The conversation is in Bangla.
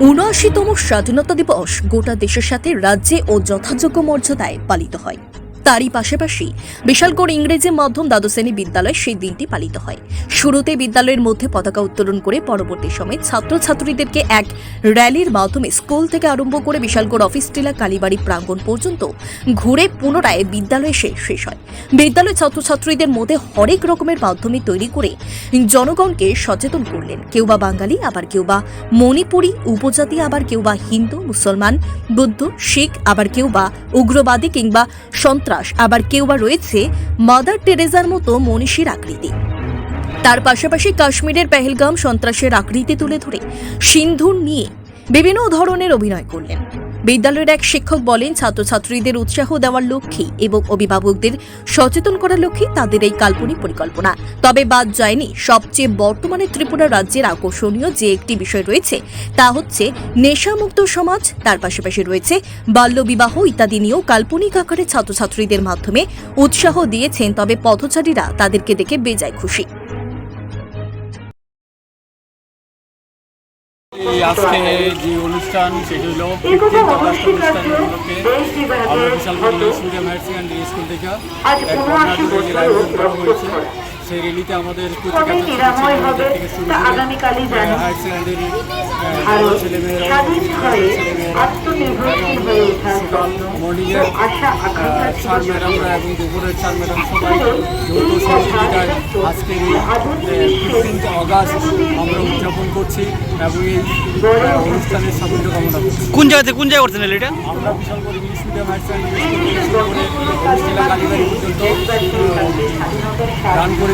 উনআশিতম স্বাধীনতা দিবস গোটা দেশের সাথে রাজ্যে ও যথাযোগ্য মর্যাদায় পালিত হয়। তারই পাশাপাশি বিশালগড় ইংরেজি মাধ্যম দ্বাদশ শ্রেণি বিদ্যালয়ে সেই দিনটি পালিত হয়। শুরুতে বিদ্যালয়ের মধ্যে পতাকা উত্তোলন করে পরবর্তী সময়ে ছাত্রছাত্রীদেরকে এক র্যালির মাধ্যমে স্কুল থেকে আরম্ভ করে বিশালগড় অফিস, টিলা, কালীবাড়ি প্রাঙ্গণ পর্যন্ত ঘুরে পুনরায় বিদ্যালয়ে শেষ শেষ হয়। বিদ্যালয় ছাত্রছাত্রীদের মধ্যে হরেক রকমের মাধ্যমে তৈরি করে জনগণকে সচেতন করলেন। কেউ বা বাঙালি, আবার কেউ বা মণিপুরী, উপজাতি, আবার কেউ বা হিন্দু, মুসলমান, বুদ্ধ, শিখ, আবার কেউ বা উগ্রবাদী কিংবা সন্ত্রাস। আবার কেউ বা রয়েছে মাদার টেরেজার মতো মনীষীর আকৃতি। তার পাশাপাশি কাশ্মীরের পেহেলগাম সন্ত্রাসের আকৃতি তুলে ধরে সিন্ধুর নিয়ে বিভিন্ন ধরনের অভিনয় করলেন। বিদ্যালয়ের এক শিক্ষক বলেন, ছাত্রছাত্রীদের উৎসাহ দেওয়ার লক্ষ্যে এবং অভিভাবকদের সচেতন করার লক্ষ্যে তাদের এই কাল্পনিক পরিকল্পনা। তবে বাদ যায়নি, সবচেয়ে বর্তমানে ত্রিপুরা রাজ্যের আকর্ষণীয় যে একটি বিষয় রয়েছে, তা হচ্ছে নেশামুক্ত সমাজ, তার পাশাপাশি রয়েছে বাল্যবিবাহ ইত্যাদি নিয়েও কাল্পনিক আকারে ছাত্রছাত্রীদের মাধ্যমে উৎসাহ দিয়েছেন, তবে পথচারীরা তাদেরকে দেখে বেজায় খুশি। আজকে যে অনুষ্ঠান সেটি হলো আমরা Bishal English higher secondary school থেকে এক র্যালির আয়োজন করা হয়েছে। সেই র্যালিতে আমাদের করে মর্নিংয়ের স্যার ম্যাডামরা এবং দুপুরের স্যার ম্যাডাম সবাই যৌথ সহযোগিতায় আজকের এই ফিফটিন্থ অগাস্ট আমরা উদযাপন করছি এবং এই অনুষ্ঠানের সাফল্য কামনা করছি কোন জায়গাতে কোন জায়গায় করছেন এটা আমরা বিশাল করে English medium higher secondary school থেকে শুরু করে অনুষ্ঠান কালীবাড়ি পর্যন্ত রান করেছি